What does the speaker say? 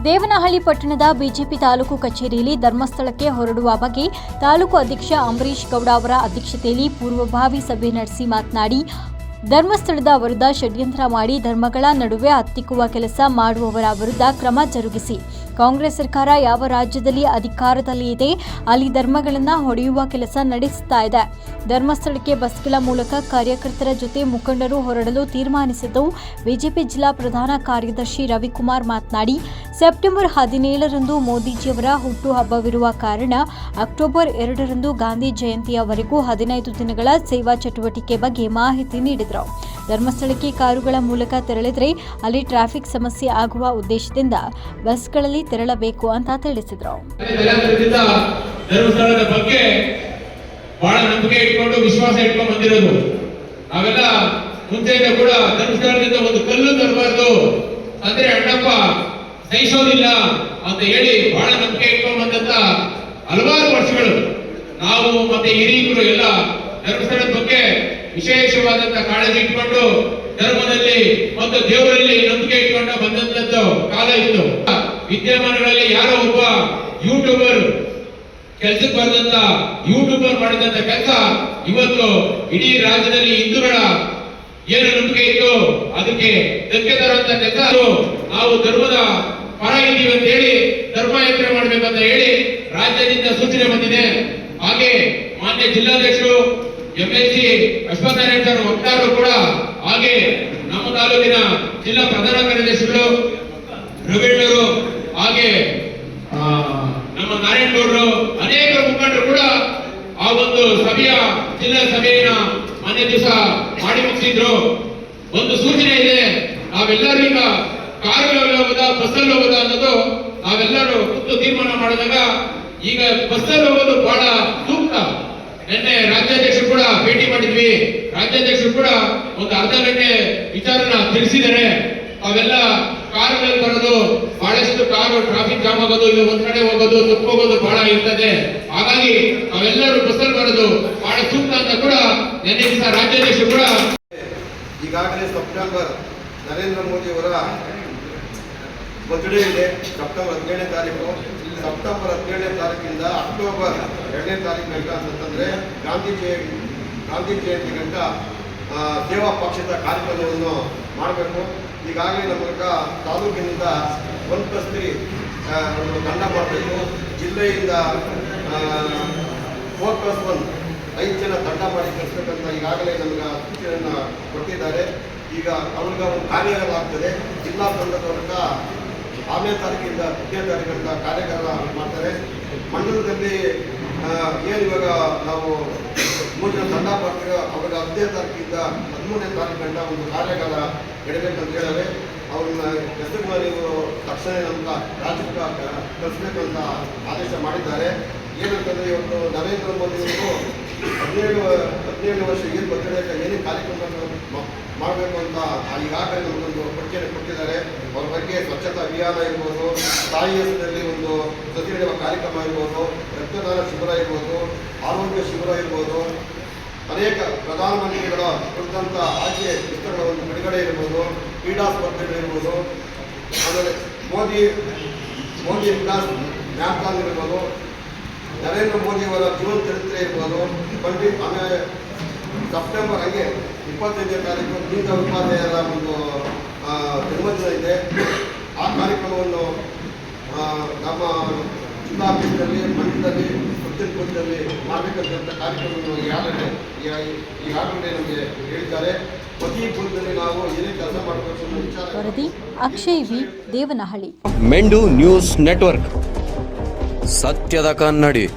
ದೇವನಹಳ್ಳಿ ಪಟ್ಟಣದ ಬಿಜೆಪಿ ತಾಲೂಕು ಕಚೇರಿಯಲ್ಲಿ ಧರ್ಮಸ್ಥಳಕ್ಕೆ ಹೊರಡುವ ಬಗ್ಗೆ ತಾಲೂಕು ಅಧ್ಯಕ್ಷ ಅಂಬರೀಶ್ ಗೌಡ ಅವರ ಅಧ್ಯಕ್ಷತೆಯಲ್ಲಿ ಪೂರ್ವಭಾವಿ ಸಭೆ ನಡೆಸಿ ಮಾತನಾಡಿ, ಧರ್ಮಸ್ಥಳದ ವಿರುದ್ಧ ಷಡ್ಯಂತ್ರ ಮಾಡಿ ಧರ್ಮಗಳ ನಡುವೆ ಹತ್ತಿಕ್ಕುವ ಕೆಲಸ ಮಾಡುವವರ ವಿರುದ್ಧ ಕ್ರಮ ಜರುಗಿಸಿ. ಕಾಂಗ್ರೆಸ್ ಸರ್ಕಾರ ಯಾವ ರಾಜ್ಯದಲ್ಲಿ ಅಧಿಕಾರದಲ್ಲಿ ಇದೆ, ಅಲ್ಲಿ ಧರ್ಮಗಳನ್ನು ಹೊಡೆಯುವ ಕೆಲಸ ನಡೆಸುತ್ತಾ ಇದೆ. ಧರ್ಮಸ್ಥಳಕ್ಕೆ ಬಸ್ಗಳ ಮೂಲಕ ಕಾರ್ಯಕರ್ತರ ಜೊತೆ ಮುಖಂಡರು ಹೊರಡಲು ತೀರ್ಮಾನಿಸಿದ್ದು, ಬಿಜೆಪಿ ಜಿಲ್ಲಾ ಪ್ರಧಾನ ಕಾರ್ಯದರ್ಶಿ ರವಿಕುಮಾರ್ ಮಾತನಾಡಿ, ಸೆಪ್ಟೆಂಬರ್ ಹದಿನೇಳರಂದು ಮೋದಿಜಿಯವರ ಹುಟ್ಟುಹಬ್ಬವಿರುವ ಕಾರಣ ಅಕ್ಟೋಬರ್ ಎರಡರಂದು ಗಾಂಧಿ ಜಯಂತಿಯವರೆಗೂ ಹದಿನೈದು ದಿನಗಳ ಸೇವಾ ಚಟುವಟಿಕೆ ಬಗ್ಗೆ ಮಾಹಿತಿ ನೀಡಿದರು. ಧರ್ಮಸ್ಥಳಕ್ಕೆ ಕಾರುಗಳ ಮೂಲಕ ತೆರಳಿದರೆ ಅಲ್ಲಿ ಟ್ರಾಫಿಕ್ ಸಮಸ್ಯೆ ಆಗುವ ಉದ್ದೇಶದಿಂದ ಬಸ್ಗಳಲ್ಲಿ ತೆರಳಬೇಕು ಅಂತ ತಿಳಿಸಿದರು. ಧರ್ಮಸ್ಥಳದ ಬಗ್ಗೆ ಬಹಳ ನಂಬಿಕೆ ಇಟ್ಕೊಂಡು, ವಿಶ್ವಾಸ ಇಟ್ಕೊಂಡು ಬಂದಿರೋದು. ನಾವೆಲ್ಲ ಮುಂಚೆಯಿಂದ ಕೂಡ ಧರ್ಮಸ್ಥಳದಿಂದ ಒಂದು ಕಲ್ಲು ತರಬಾರ್ದು. ಅಂದ್ರೆ ಅಣ್ಣಪ್ಪ, ಸಹಿಸೋದಿಲ್ಲ ಅಂತ ಹೇಳಿ ಬಹಳ ನಂಬಿಕೆ ಇಟ್ಕೊಂಡು ಬಂದಂತ ಹಲವಾರು ವರ್ಷಗಳು ನಾವು ಮತ್ತೆ ಹಿರಿಯರು ಎಲ್ಲ ಧರ್ಮಸ್ಥಳದ ಬಗ್ಗೆ ವಿಶೇಷವಾದಂತ ಕಾಳಜಿ ಇಟ್ಕೊಂಡು ಧರ್ಮದಲ್ಲಿ ಮತ್ತು ದೇವರಲ್ಲಿ ನಂಬಿಕೆ ಇಟ್ಕೊಂಡು ಬಂದಂತದ್ದು ಕಾಲ ಇತ್ತು ವಿದ್ಯಮಾನಗಳಲ್ಲಿ ಯಾರೋ ಒಬ್ಬ ಯೂಟ್ಯೂಬರ್ ಕೆಲಸಕ್ಕೆ ಬಂದಂತ ಯೂಟ್ಯೂಬರ್ ಮಾಡಿದಂತ ಕೆಲಸ ಇವತ್ತು ಇಡೀ ರಾಜ್ಯದಲ್ಲಿ ಹಿಂದೂಗಳ ಏನು ನಂಬಿಕೆ ಇತ್ತು, ಅದಕ್ಕೆ ಧಕ್ಕೆ ತರುವಂತ ಕೆಲಸ ನಾವು ಧರ್ಮದ ಪರ ಇದ್ದೀವಿ ಅಂತ ಹೇಳಿ, ಧರ್ಮ ಯಾತ್ರೆ ಮಾಡ್ಬೇಕಂತ ಹೇಳಿ ರಾಜ್ಯದಿಂದ ಸೂಚನೆ ಬಂದಿದೆ. ಹಾಗೆ ಮಾನ್ಯ ಜಿಲ್ಲಾಧ್ಯಕ್ಷರು M L C Ashwath Narayana sir ವಕ್ತಾರರು ಕೂಡ ಹಾಗೆ ನಮ್ಮ ತಾಲೂಕಿನ ಜಿಲ್ಲಾ ಪ್ರಧಾನ ಕಾರ್ಯದರ್ಶಿಗಳು ರವೀಣರು ಹಾಗೆ ನಮ್ಮ ನಾರಾಯಣಗೌಡರು ಅನೇಕ ಮುಖಂಡರು ಕೂಡ ಆ ಒಂದು ಸಭೆಯ, ಜಿಲ್ಲಾ ಸಭೆಯನ್ನ ಮಾನ್ಯ ದಿವಸ ಮಾಡಿ ಮುಗಿಸಿದ್ರು. ಒಂದು ಸೂಚನೆ ಇದೆ, ನಾವೆಲ್ಲರೂ ಈಗ ಕಾರುಗಳಲ್ಲಿ ಹೋಗೋದಾ ಬಸ್ಸಲ್ಲಿ ಹೋಗೋದಾ ಅನ್ನೋದು ನಾವೆಲ್ಲರೂ ಕುತ್ತು ತೀರ್ಮಾನ ಮಾಡಿದಾಗ ಈಗ ಬಸ್ಸಲ್ಲಿ ಹೋಗೋದು ಬಹಳ ಸೂಕ್ತ. ನಿನ್ನೆ ರಾಜ್ಯಾಧ್ಯಕ್ಷರು ಕೂಡ ಭೇಟಿ ಮಾಡಿದ್ವಿ. ರಾಜ್ಯಾಧ್ಯಕ್ಷರು ಕೂಡ ಒಂದು ಅರ್ಧ ಗಂಟೆ ವಿಚಾರನ ತಿಳಿಸಿದ್ದಾರೆ. ಅವೆಲ್ಲ ಕಾರುಗಳಲ್ಲಿ ಬರೋದು, ಬಹಳಷ್ಟು ಕಾರು ಟ್ರಾಫಿಕ್ ಜಾಮ್ ಆಗೋದು ಇಲ್ಲ ಒಂದ್ ಕಡೆ ಹೋಗೋದು ತಪ್ಪೋಗೋದು ಬಹಳ ಇರ್ತದೆ. ಹಾಗಾಗಿ ಅವೆಲ್ಲರೂ ಬಸ್ಸಲ್ಲಿ ಬರೋದು ಬಹಳ ಸೂಕ್ತ ಅಂತ ಕೂಡ ನಿನ್ನೆ ದಿವಸ ರಾಜ್ಯಾಧ್ಯಕ್ಷರು ಕೂಡ ಈಗಾಗಲೇ ಸೆಪ್ಟೆಂಬರ್ ನರೇಂದ್ರ ಮೋದಿ ಅವರ ಬರ್ತ್ಡೇ ಇದೆ. ಸೆಪ್ಟೆಂಬರ್ ಹದಿನೇಳನೇ ತಾರೀಕು. ಸೆಪ್ಟೆಂಬರ್ ಹದಿನೇಳನೇ ತಾರೀಕಿಂದ ಅಕ್ಟೋಬರ್ ಎರಡನೇ ತಾರೀಕು ಗಂಟ ಅಂತಂತಂದರೆ ಗಾಂಧಿ ಜಯಂತಿ ಗಾಂಧಿ ಜಯಂತಿ ಗಂಟ ಸೇವಾ ಪಕ್ಷದ ಕಾರ್ಯಕ್ರಮವನ್ನು ಮಾಡಬೇಕು. ಈಗಾಗಲೇ ನಮ್ಮ ತಾಲೂಕಿನಿಂದ ಒಂದು ಪ್ಲಸ್ ತ್ರೀ ಒಂದು ತಂಡ ಮಾಡಬೇಕು. ಜಿಲ್ಲೆಯಿಂದ ಫೋರ್ ಪ್ಲಸ್ ಒನ್ ಐದು ಜನ ತಂಡ ಮಾಡಿ ಕಳಿಸ್ಬೇಕಂತ ಈಗಾಗಲೇ ನಮ್ಗೆ ಸೂಚನೆಯನ್ನು ಕೊಟ್ಟಿದ್ದಾರೆ. ಈಗ ಅವ್ರಿಗೆ ಒಂದು ಕಾರ್ಯಾಗಾರ ಆಗ್ತದೆ. ಜಿಲ್ಲಾ ಮೂಲಕ ಆರನೇ ತಾರೀಕಿಂದ ಹತ್ತನೇ ತಾರೀಕಿಂದ ಕಾರ್ಯಾಗಾರ ಮಾಡ್ತಾರೆ. ಮಂಡಲದಲ್ಲಿ ಏನು ಇವಾಗ ನಾವು ಮೂರು ಜನ ತಂಡ ಬರ್ತೀವಿ ಅವ್ರಿಗೆ ಹತ್ತನೇ ತಾರೀಕಿಂದ ಹದಿಮೂರನೇ ತಾರೀಕು ಗಂಟ ಒಂದು ಕಾರ್ಯಾಗಾರ ಇಡಬೇಕಂತ ಹೇಳಿದ್ರೆ ಅವ್ರನ್ನ ಹೆಸರು ನೀವು ತಕ್ಷಣ ನಮ್ಮ ರಾಜ್ಯಕ್ಕೆ ಕಳಿಸ್ಬೇಕಂತ ಆದೇಶ ಮಾಡಿದ್ದಾರೆ. ಏನಂತಂದ್ರೆ ಇವತ್ತು ನರೇಂದ್ರ ಮೋದಿ ಅವರು ಹದಿನೇಳು ಹದಿನೇಳು ವರ್ಷ ಏನು ಬರ್ತಾರೆ ಏನೇ ಕಾರ್ಯಕ್ರಮ ಮಾಡಬೇಕು ಅಂತ ಈಗಾಗಲೇ ನಮಗೊಂದು ಪಟ್ಟಿಯನ್ನು ಕೊಟ್ಟಿದ್ದಾರೆ. ಅವರ ಬಗ್ಗೆ ಸ್ವಚ್ಛತಾ ಅಭಿಯಾನ ಇರ್ಬೋದು, ತಾಯಿ ಹೆಸರಲ್ಲಿ ಒಂದು ಸತಿ ನಡೆಯುವ ಕಾರ್ಯಕ್ರಮ ಇರ್ಬೋದು, ರಕ್ತದಾನ ಶಿಬಿರ ಇರ್ಬೋದು, ಆರೋಗ್ಯ ಶಿಬಿರ ಇರ್ಬೋದು, ಅನೇಕ ಪ್ರಧಾನಮಂತ್ರಿಗಳ ಕುರಿತಂಥ ಆಯ್ಕೆ ಪುಸ್ತಕಗಳ ಒಂದು ಬಿಡುಗಡೆ ಇರ್ಬೋದು, ಕ್ರೀಡಾ ಸ್ಪರ್ಧೆಗಳಿರ್ಬೋದು ಆಮೇಲೆ ಮೋದಿ ಮೋದಿ ವಿಕಾಸ್ ಮ್ಯಾಥಾನ್ ಇರ್ಬೋದು. ನರೇಂದ್ರ ಮೋದಿಯವರ ಜೀವನ ಚರಿತ್ರೆ ಇರ್ಬೋದು. ಪಂಡಿತ್ ಆಮೇಲೆ ಸೆಪ್ಟೆಂಬರ್ ಹಾಗೆ ಇಪ್ಪತ್ತೈದನೇ ತಾರೀಕು ದೀನ ಉಪಾಧ್ಯಾಯರ ಒಂದು ಆ, ಜನ್ಮದಿನ ಇದೆ. ಆ ಕಾರ್ಯಕ್ರಮವನ್ನು ಆ, ನಮ್ಮ ಜಿಲ್ಲಾಫೀಸ್ನಲ್ಲಿ ಮಂಡ್ಯದಲ್ಲಿ ಸುಪ್ರೀಂಕೋರ್ಟ್ನಲ್ಲಿ ಮಾಡಬೇಕಂತ ಕಾರ್ಯಕ್ರಮವನ್ನು ಈಗಾಗಲೇ ಈ- ಈಗಾಗಲೇ ನಮಗೆ ಹೇಳಿದ್ದಾರೆ. ಪ್ರತಿ ಬೂತ್ನಲ್ಲಿ ನಾವು ಏನೇ ಕೆಲಸ ಮಾಡಬೇಕು ವಿಚಾರ ವರದಿ Akshay V. Devanahalli. Mendu news network. ಸತ್ಯದ ಕನ್ನಡಿ.